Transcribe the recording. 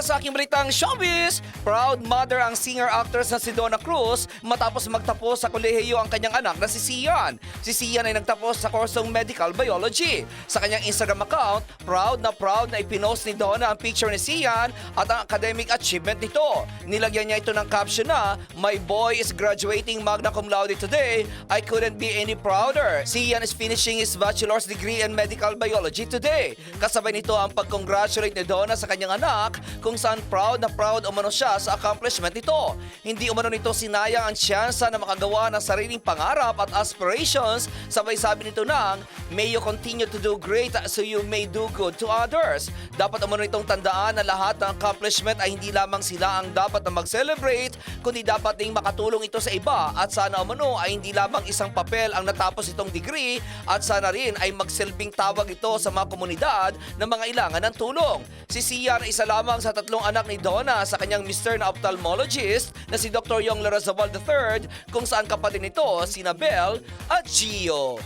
sa aking balitang showbiz, proud mother ang singer-actress na si Donna Cruz matapos magtapos sa kolehiyo ang kanyang anak na si Sian. Si Sian ay nagtapos sa kursong Medical Biology. Sa kanyang Instagram account, proud na proud na ipinost ni Donna ang picture ni Sian at ang academic achievement nito. Nilagyan niya ito ng caption na, My boy is graduating magna cum laude today. I couldn't be any prouder. Sian is finishing his bachelor's degree in medical biology today. Kasabay nito ang pag-congratulate ni Donna sa kanyang anak kung saan proud na proud umano siya sa accomplishment nito. Hindi umano nito sinayang ang tsansa na makagawa ng sariling pangarap at aspirations. Sabay sabi nito nang, May you continue to do great so you may do good to others. Dapat umano nitong tandaan na lahat ng accomplishment ay hindi lamang sila ang dapat na mag-celebrate, kundi dapat ding makatulong ito sa iba at sana umano ay hindi lamang isang papel ang natapos itong degree at sana rin ay magsilbing tawag ito sa mga komunidad na mga ilangan ng tulong. Si Sian ay isa lamang sa tatlong anak ni Donna sa kanyang Mr. na ophthalmologist na si Dr. Yong Larazabal III kung saan kapatid nito sina Belle at Gio.